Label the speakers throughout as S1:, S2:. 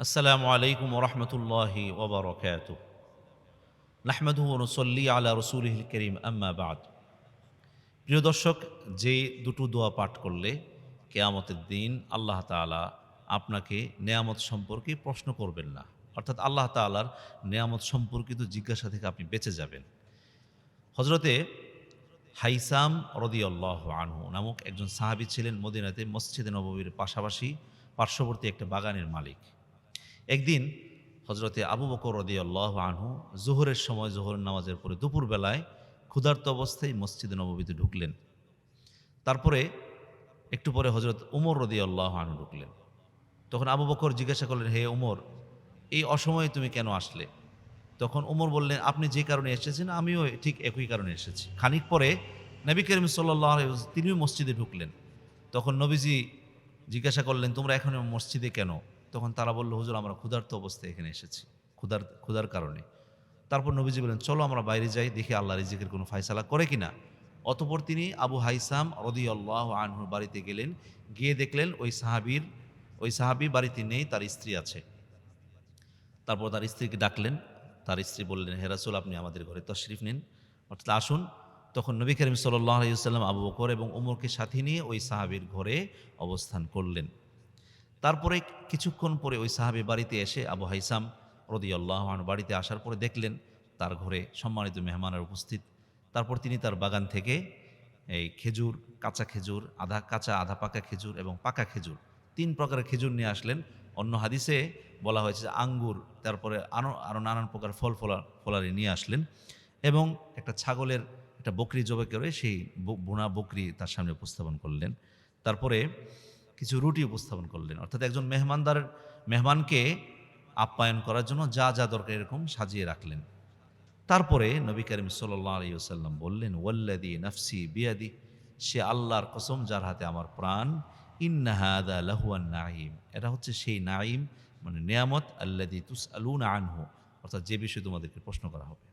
S1: আসসালামু আলাইকুম ওরহমতুল্লাহি ওবরকাত নাহমেদু নসল্লি আলা রসুলহিল করিম, আম্মা বাদ। প্রিয় দর্শক, যে দুটো দোয়া পাঠ করলে কেয়ামতের দিন আল্লাহ তাআলা আপনাকে নেয়ামত সম্পর্কে প্রশ্ন করবেন না। অর্থাৎ আল্লাহ তাআলার নেয়ামত সম্পর্কিত জিজ্ঞাসা থেকে আপনি বেঁচে যাবেন। হজরতে হাইসাম রদিয়াল্লাহ আনহু নামক একজন সাহাবী ছিলেন মদিনাতে মসজিদে নববীর পাশাপাশি পার্শ্ববর্তী একটা বাগানের মালিক। একদিন হজরতে আবু বকর রদিয়াল্লাহ আনহু জোহরের সময় জোহরের নামাজের পরে দুপুরবেলায় ক্ষুধার্ত অবস্থায় মসজিদে নববীতে ঢুকলেন। তারপরে একটু পরে হজরত উমর রদিয়াল্লাহ আনহু ঢুকলেন। তখন আবু বকর জিজ্ঞাসা করলেন, হে উমর, এই অসময়ে তুমি কেন আসলে? তখন উমর বললেন, আপনি যে কারণে এসেছেন, আমিও ঠিক একই কারণে এসেছি। খানিক পরে নবী করিম সাল্লাহ তিনিও মসজিদে ঢুকলেন। তখন নবীজি জিজ্ঞাসা করলেন, তোমরা এখন মসজিদে কেন? তখন তারা বলল, হুজুর, আমরা ক্ষুধার্ত অবস্থায় এখানে এসেছি, ক্ষুধার ক্ষুধার কারণে। তারপর নবীজি বললেন, চলো আমরা বাইরে যাই, দেখি আল্লাহ রিজিকের কোনো ফায়সালা করে কি না অতপর তিনি আবু হাইসাম রদি আল্লাহ আনহুর বাড়িতে গেলেন, গিয়ে দেখলেন ওই সাহাবির, ওই সাহাবি বাড়িতে নেই, তার স্ত্রী আছে। তারপর তার স্ত্রীকে ডাকলেন, তার স্ত্রী বললেন হেরাসুল আপনি আমাদের ঘরে তশরিফ নিন। অর্থাৎ আসুন। তখন নবী করিম সাল্লাহ আলাইসাল্লাম আবু বকর এবং উমরকে সাথে নিয়ে ওই সাহাবির ঘরে অবস্থান করলেন। তারপরে কিছুক্ষণ পরে ওই সাহাবি বাড়িতে এসে আবু হাইসাম রদি আল্লাহ বাড়িতে আসার পরে দেখলেন তার ঘরে সম্মানিত মেহমানের উপস্থিত। তারপর তিনি তার বাগান থেকে এই খেজুর, কাঁচা খেজুর, আধা কাঁচা, আধা পাকা খেজুর এবং পাকা খেজুর, তিন প্রকারের খেজুর নিয়ে আসলেন। অন্য হাদিসে বলা হয়েছে আঙ্গুর, তারপরে আরও আরও নানান প্রকার ফল ফলা, ফলারি নিয়ে আসলেন এবং একটা ছাগলের একটা বকরি জবে করে সেই বোনা বকরি তার সামনে উপস্থাপন করলেন। তারপরে কিছু রুটি উপস্থাপন করলেন। অর্থাৎ একজন মেহমানদার, মেহমানকে আপ্যায়ন করার জন্য যা যা দরকার এরকম সাজিয়ে রাখলেন। তারপরে নবী করিম সাল্লাহ আলী সাল্লাম বললেন ওয়াল্লাদি নফসি বিয়াদি, সে আল্লাহর কসম যার হাতে আমার প্রাণ ইন্নাহাদা লাহুয়ান নাইম এটা হচ্ছে সেই নাইম মানে নিয়ামত আল্লাদি তুস আলুন আনহু। অর্থাৎ যে বিষয়ে তোমাদেরকে প্রশ্ন করা হবে।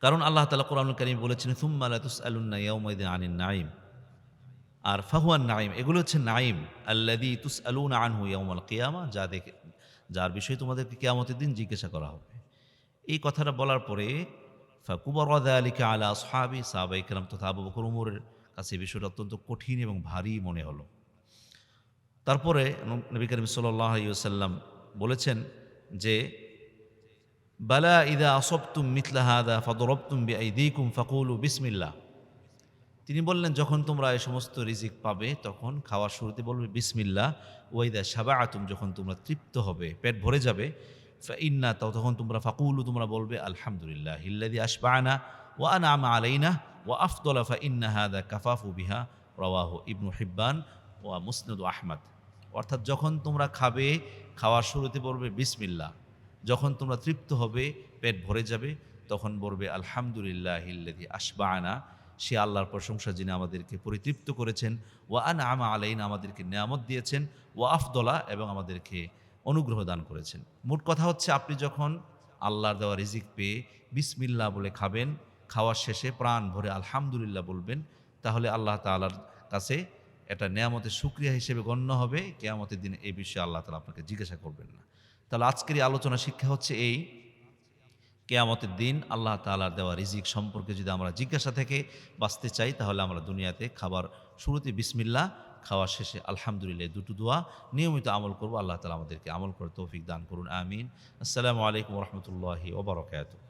S1: কারণ আল্লাহ তালা কোরআন করিম বলেছেন থুম্মা আল্লাহ তুস আলুন্না ইয়াউমাইদিন আনিন নাইম আর ফাহুয়ান নাইম এগুলো হচ্ছে নাইম আল্লাদি তুস আলুন আনহু ইয়ামাল কেয়ামা, যা দেখে যার বিষয়ে তোমাদেরকে কেয়ামতের দিন জিজ্ঞাসা করা হবে। এই কথাটা বলার পরে, ফাকুবর আলিকা আলা সাহাবি সাহাবাই কালাম তথা আবু বকর উমরের কাছে বিষয়টা অত্যন্ত কঠিন এবং ভারী মনে হলো। তারপরে নবী করিম সাল্লাম বলেছেন যে, বালা ইদা আসবতুম মিথলাহাদা ফদরবতুম বিআইদিকুম ফাকুলু বিসমিল্লাহ। তিনি বললেন, যখন তোমরা এই সমস্ত রিজিক পাবে, তখন খাওয়ার শুরুতে বলবে বিসমিল্লা ওয়াইদা সাবা আতুম যখন তোমরা তৃপ্ত হবে, পেট ভরে যাবে ইন্না তাও তখন তোমরা, ফাকুলু তোমরা বলবে, আলহামদুলিল্লাহ হিল্লাদি আসবানা ও আনা আমা আলাইনা ও আফদলা ফা ইন্না হাদা কাফাফু বিহা রওয়াহ ইবনু হিব্বান ও মুসনদ আহমদ। অর্থাৎ যখন তোমরা খাবে, খাওয়ার শুরুতে বলবে বিসমিল্লা যখন তোমরা তৃপ্ত হবে, পেট ভরে যাবে, তখন বলবে, আলহামদুলিল্লাহ হিল্লাদি আসবানা সে আল্লাহর প্রশংসা যিনি আমাদেরকে পরিতৃপ্ত করেছেন। ওয়া আন আমা আলাইন, আমাদেরকে নিয়ামত দিয়েছেন। ও আফদলা, এবং আমাদেরকে অনুগ্রহ দান করেছেন। মোট কথা হচ্ছে, আপনি যখন আল্লাহর দেওয়া রিজিক পেয়ে বিসমিল্লা বলে খাবেন খাওয়ার শেষে প্রাণ ভরে আলহামদুলিল্লাহ বলবেন, তাহলে আল্লাহ তাআলার কাছে এটা নেয়ামতের সুক্রিয়া হিসেবে গণ্য হবে। কেয়ামতের দিনে এই বিষয়ে আল্লাহ তালা আপনাকে জিজ্ঞাসা করবেন না। তাহলে আজকের এই আলোচনা শিক্ষা হচ্ছে এই কেয়ামতের দিন আল্লাহ তালার দেওয়া রিজিক সম্পর্কে যদি আমরা জিজ্ঞাসা থেকে বাঁচতে চাই, তাহলে আমরা দুনিয়াতে খাবার শুরুতে বিসমিল্লা খাওয়া শেষে আলহামদুলিল্লাহ দুটো দোয়া নিয়মিত আমল করব। আল্লাহ তালা আমাদেরকে আমল করে তৌফিক দান করুন। আমিন। আসসালামু আলাইকুম রহমতুল্লাহি ওবরাকাতুহ